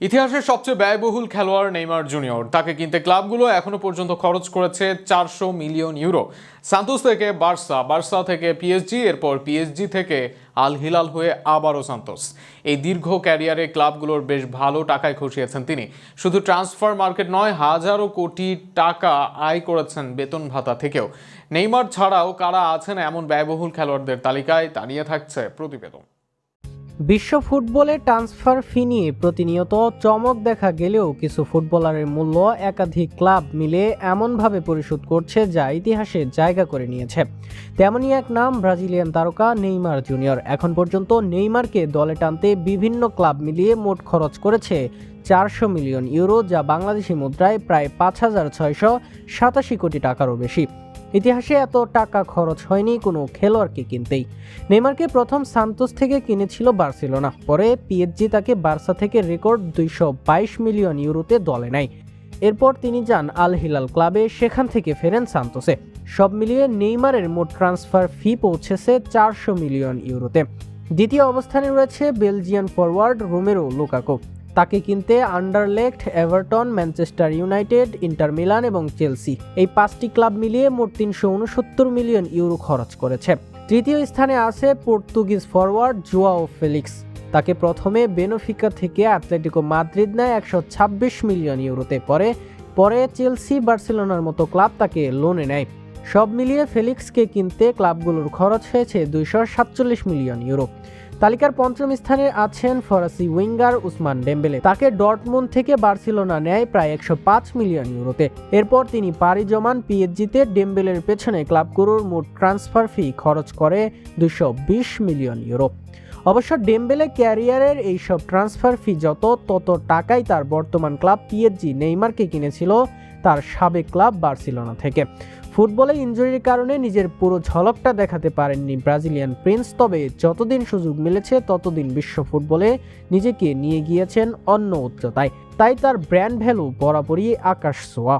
ইতিহাসের সবচেয়ে ব্যয়বহুল খেলোয়াড় নেইমার জুনিয়র। তাকে কিনতে ক্লাবগুলো এখনও পর্যন্ত খরচ করেছে চারশো মিলিয়ন ইউরো। সান্তোস থেকে বার্সা বার্সা থেকে পিএসজি, এরপর পিএসজি থেকে আল হিলাল হয়ে আবারও সান্তোস। এই দীর্ঘ ক্যারিয়ারে ক্লাবগুলোর বেশ ভালো টাকায় খসিয়েছেন তিনি। শুধু ট্রান্সফার মার্কেট নয়, হাজারো কোটি টাকা আয় করেছেন বেতন ভাতা থেকেও। নেইমার ছাড়াও কারা আছেন এমন ব্যয়বহুল খেলোয়াড়দের তালিকায় দাঁড়িয়ে থাকছে প্রতিবেদন। বিশ্ব ফুটবলে ট্রান্সফার ফি নিয়ে প্রতিনিয়ত চমক দেখা গেলেও কিছু ফুটবলারের মূল্য একাধিক ক্লাব মিলে এমনভাবে পরিশোধ করছে যা ইতিহাসে জায়গা করে নিয়েছে। তেমনই এক নাম, ব্রাজিলিয়ান তারকা নেইমার জুনিয়র। এখন পর্যন্ত নেইমারকে দলে টানতে বিভিন্ন ক্লাব মিলিয়ে মোট খরচ করেছে চারশো মিলিয়ন ইউরো, যা বাংলাদেশি মুদ্রায় প্রায় পাঁচ হাজার ছয়শো সাতাশি কোটি টাকারও বেশি। ইতিহাসে এত টাকা খরচ হয়নি, কোনো খেলোয়াড়কে কিনতেই। নেইমারকে প্রথম সান্তোস থেকে কিনেছিল বার্সেলোনা। পরে পিএসজি তাকে বার্সা থেকে রেকর্ড দুইশো বাইশ মিলিয়ন ইউরোতে দলে নেয়। এরপর তিনি যান আল হিলাল ক্লাবে, সেখান থেকে ফেরেন সান্তোসে। সব মিলিয়ে নেইমারের মোট ট্রান্সফার ফি পৌঁছেছে চারশো মিলিয়ন ইউরোতে। দ্বিতীয় অবস্থানে রয়েছে বেলজিয়ান ফরওয়ার্ড রোমেরো লুকাকো। তাকে কিনতে Anderlecht Everton, Manchester United, Inter Milan এবং চেলসি। এই পাঁচটি ক্লাব মিলিয়ে মোট তিনশো উনসত্তর মিলিয়ন ইউরো খরচ করেছে। তৃতীয় স্থানে আছে পর্তুগিজ ফরওয়ার্ড জোয়াও ফেলিক্স। তাকে প্রথমে বেনোফিকা থেকে অ্যাথলেটিকো মাদ্রিদ নেয় একশো ছাব্বিশ মিলিয়ন ইউরোতে। পরে পরে চেলসি বার্সেলোনার মতো ক্লাব তাকে লোনে নেয়। সব মিলিয়ে ফেলিক্সকে কিনতে ক্লাবগুলোর খরচ হয়েছে দুইশো সাতচল্লিশ মিলিয়ন ইউরো। তালিকার পঞ্চম স্থানে আছেন ফরাসি উইঙ্গার উসমান ডেম্বেলে। তাকে ডটমুন থেকে বার্সিলোনা নেয় প্রায় একশো পাঁচ মিলিয়ন ইউরোতে। এরপর তিনি পাড়ি জমান পিএসজিতে ডেম্বেলের পেছনে ক্লাবগুলোর মোট ট্রান্সফার ফি খরচ করে দুশো মিলিয়ন ইউরো। অবশ্য ডেম্বেলে ক্যারিয়ারের এইসব ট্রান্সফার ফি যত, তত টাকাই তার বর্তমান ক্লাব পিএসজি নেইমারকে কিনেছিল তার সাবেক ক্লাব বার্সেলোনা থেকে। ফুটবলে ইঞ্জুরির কারণে নিজের পুরো ঝলকটা দেখাতে পারেননি ব্রাজিলিয়ান প্রিন্স, তবে যতদিন সুযোগ মিলেছে ততদিন বিশ্ব ফুটবলে নিজেকে নিয়ে গিয়েছেন অন্য উচ্চতায়। তাই তার ব্র্যান্ড ভ্যালু বরাবরই আকাশ ছোঁয়া।